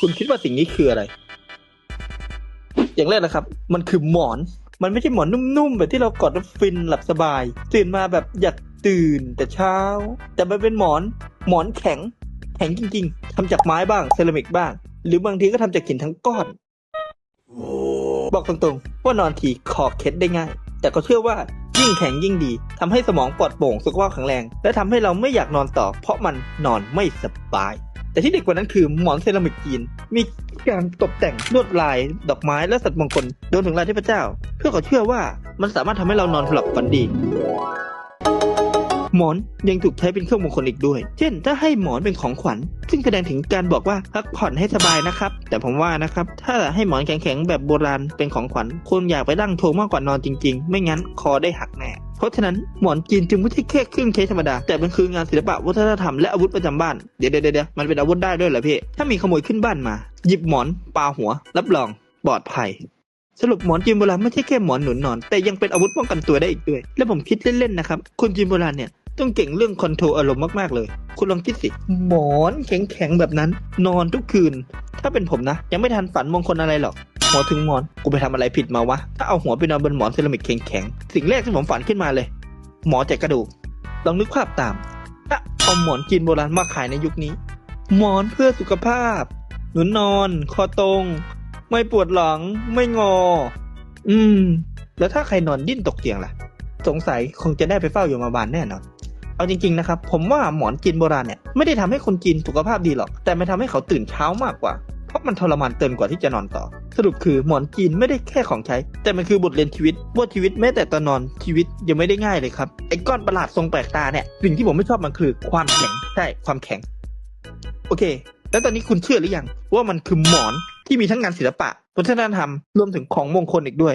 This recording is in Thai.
คุณคิดว่าสิ่งนี้คืออะไร อย่างแรกนะครับ มันคือหมอน มันไม่ใช่หมอนนุ่มๆแบบที่เรากอดแล้วฟินหลับสบาย ตื่นมาแบบอยากตื่นแต่เช้า แต่มันเป็นหมอนหมอนแข็ง แข็งจริง ๆทำจากไม้บ้างเซรามิกบ้าง หรือบางทีก็ทำจากหินทั้งก้อน บอกตรงๆ ว่านอนทีคอเคล็ดได้ง่าย แต่ก็เชื่อว่ายิ่งแข็งยิ่งดีทำให้สมองปลอดโปร่งสุขภาพแข็งแรง และทำให้เราไม่อยากนอนต่อ เพราะมันนอนไม่สบาย แต่ที่เด็ดกว่านั้นคือหมอนเซรามิกจีน มีการตกแต่งลวดลาย ดอกไม้และสัตว์มงคลรวมถึงลายเทพเจ้า เพื่อขาเชื่อว่ามันสามารถทำให้เรานอนหลับฝันดี หมอนยังถูกใช้เป็นเครื่องมงคลอีกด้วย เช่น ถ้าให้หมอนเป็นของขวัญ ซึ่งแสดงถึงการบอกว่าพักผ่อนให้สบายนะครับ แต่ผมว่านะครับ ถ้าให้หมอนแข็งๆแบบโบราณเป็นของขวัญคุณอยากไปนั่งโทมากกว่านอนจริง ๆ ไม่งั้นคอได้หักแน่ เพราะฉะนั้นหมอนจีนจึงไม่ใช่แค่เครื่องใช้ธรรมดา แต่มันคืองานศิลปะวัฒนธรรมและอาวุธประจำบ้านเดี๋ยวเดี๋ยวเดี๋ยวมันเป็นอาวุธได้ด้วยเหรอพี่ ถ้ามีขโมยขึ้นบ้านมา หยิบหมอนปาหัว รับรองปลอดภัยสรุปหมอนจีนโบราณไม่ใช่แค่หมอนหนุนนอน แต่ยังเป็นอาวุธป้องกันตัวได้อีกด้วย และผมคิดเล่นๆนะครับคนจีนโบราณเนี่ยต้องเก่งเรื่องคอนโทรลอารมณ์มากๆเลย คุณลองคิดสิ หมอนแข็งๆแบบนั้น นอนทุกคืน ถ้าเป็นผมนะ ยังไม่ทันฝันมงคลอะไรหรอก หัวถึงหมอน กูไปทำอะไรผิดมาวะ ถ้าเอาหัวไปนอนบนหมอนเซรามิกแข็งๆ สิ่งแรกที่ผมฝันขึ้นมาเลย หมอแจกกระดูก ลองนึกภาพตาม ถ้าเอาหมอนจีนโบราณมาขายในยุคนี้ หมอนเพื่อสุขภาพ หนุนนอน คอตรง ไม่ปวดหลัง ไม่งอ อืม แล้วถ้าใครนอนดิ้นตกเตียงล่ะ สงสัยคงจะได้ไปเฝ้าโยมบาลแน่นอนเอาจริงๆนะครับ ผมว่าหมอนจีนโบราณเนี่ยไม่ได้ทำให้คนจีนสุขภาพดีหรอก แต่มันทำให้เขาตื่นเช้ามากกว่า เพราะมันทรมานเกินกว่าที่จะนอนต่อ สรุปคือหมอนจีนไม่ได้แค่ของใช้ แต่มันคือบทเรียนชีวิตว่าชีวิตแม้แต่ตอนนอนชีวิตยังไม่ได้ง่ายเลยครับไอ้ก้อนประหลาดทรงแปลกตาเนี่ยสิ่งที่ผมไม่ชอบมันคือความแข็งใช่ความแข็ง โอเค แล้วตอนนี้คุณเชื่อหรือยังว่ามันคือหมอนที่มีทั้งงานศิลปะวัฒนธรรมรวมถึงของมงคลอีกด้วย